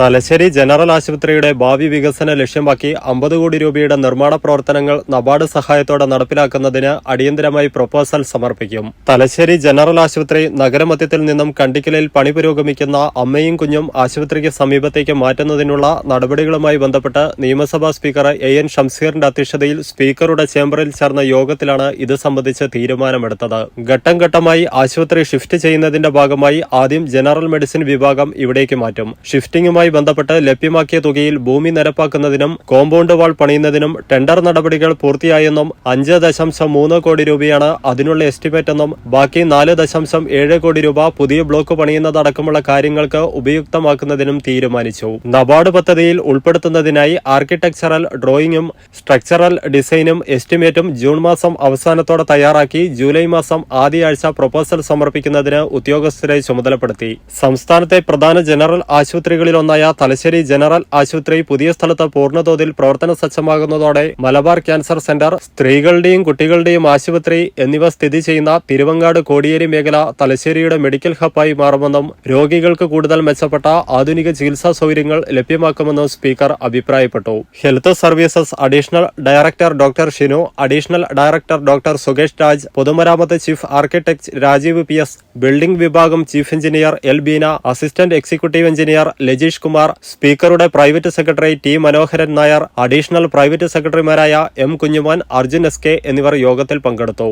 Thalassery general ആശുപത്രിയുടെ ഭാവി വികസന ലക്ഷ്യമാക്കി അമ്പത് കോടി രൂപയുടെ നിർമ്മാണ പ്രവർത്തനങ്ങൾ നബാർഡ് സഹായത്തോടെ നടപ്പിലാക്കുന്നതിന് അടിയന്തരമായി പ്രൊപ്പോസൽ സമർപ്പിക്കും. തലശ്ശേരി ജനറൽ ആശുപത്രി നഗരമധ്യത്തിൽ നിന്നും കണ്ടിക്കലിൽ പണി പുരോഗമിക്കുന്ന അമ്മയും കുഞ്ഞും ആശുപത്രിക്ക് സമീപത്തേക്ക് മാറ്റുന്നതിനുള്ള നടപടികളുമായി ബന്ധപ്പെട്ട് നിയമസഭാ സ്പീക്കർ എ എൻ ഷംസീറിന്റെ അധ്യക്ഷതയിൽ സ്പീക്കറുടെ ചേംബറിൽ ചേർന്ന യോഗത്തിലാണ് ഇത് സംബന്ധിച്ച് തീരുമാനമെടുത്തത്. ഘട്ടം ഘട്ടമായി ആശുപത്രി ഷിഫ്റ്റ് ചെയ്യുന്നതിന്റെ ഭാഗമായി ആദ്യം ജനറൽ മെഡിസിൻ വിഭാഗം ഇവിടേക്ക് മാറ്റും. ഷിഫ്റ്റിംഗുമായി ബന്ധപ്പെട്ട് ലഭ്യമാക്കിയ തുകയിൽ ഭൂമി നിരപ്പാക്കുന്നതിനും കോമ്പൗണ്ട് വാൾ പണിയുന്നതിനും ടെൻഡർ നടപടികൾ പൂർത്തിയായെന്നും അഞ്ച് ദശാംശം മൂന്ന് കോടി രൂപയാണ് അതിനുള്ള എസ്റ്റിമേറ്റ് എന്നും ബാക്കി നാല് ദശാംശം ഏഴ് കോടി രൂപ പുതിയ ബ്ലോക്ക് പണിയുന്നതടക്കമുള്ള കാര്യങ്ങൾക്ക് ഉപയുക്തമാക്കുന്നതിനും തീരുമാനിച്ചു. നബാർഡ് പദ്ധതിയിൽ ഉൾപ്പെടുത്തുന്നതിനായി ആർക്കിടെക്ചറൽ ഡ്രോയിങ്ങും സ്ട്രക്ചറൽ ഡിസൈനും എസ്റ്റിമേറ്റും ജൂൺ മാസം അവസാനത്തോടെ തയ്യാറാക്കി ജൂലൈ മാസം ആദ്യ ആഴ്ച പ്രൊപ്പോസൽ സമർപ്പിക്കുന്നതിന് ഉദ്യോഗസ്ഥരെ ചുമതലപ്പെടുത്തി. സംസ്ഥാനത്തെ പ്രധാന ജനറൽ ആശുപത്രികളിലൊന്നായ തലശ്ശേരി ജനറൽ ആശുപത്രി പുതിയ സ്ഥലത്ത് പൂർണതോതിൽ പ്രവർത്തന സജ്ജമാകുന്നതോടെ മലബാർ ക്യാൻസർ സെന്റർ സ്ത്രീകളുടെയും കുട്ടികളുടെയും ആശുപത്രി എന്നിവ സ്ഥിതി ചെയ്യുന്ന തിരുവങ്ങാട് കോടിയേരി മേഖല തലശ്ശേരിയുടെ മെഡിക്കൽ ഹബ്ബായി മാറുമെന്നും രോഗികൾക്ക് കൂടുതൽ മെച്ചപ്പെട്ട ആധുനിക ചികിത്സാ സൗകര്യങ്ങൾ ലഭ്യമാക്കുമെന്നും സ്പീക്കർ അഭിപ്രായപ്പെട്ടു. Health services additional director doctor Shinu additional director doctor Sukesh Raj പൊതുമരാമത്ത് chief architect Rajeev P. S building വിഭാഗം chief engineer L. Beena assistant executive engineer Lajeesh Kumar സ്പീക്കറുടെ private secretary T Manoharan Nair additional private സെക്രട്ടറിമാരായ M Kunjumon Arjun S K എന്നിവർ യോഗത്തിൽ പങ്കെടുത്തു.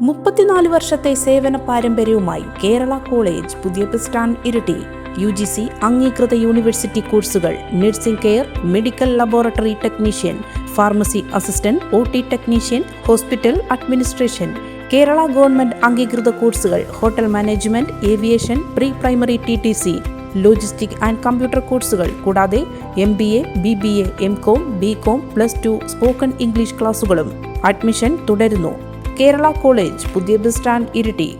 മുപ്പത്തിനാല് വർഷത്തെ സേവന പാരമ്പര്യവുമായി കേരള കോളേജ് പുതിയ bus stand Iritty. U G C അംഗീകൃത യൂണിവേഴ്സിറ്റി കോഴ്സുകൾ nursing care medical laboratory technician pharmacy assistant O T technician hospital administration Kerala government അംഗീകൃത കോഴ്സുകൾ hotel management aviation pre primary T T C logistic and computer കോഴ്സുകൾ കൂടാതെ M B A B B A M com B com plus two spoken English ക്ലാസുകളും admission തുടരുന്നു. Kerala college പുതിയ bus stand Iritty.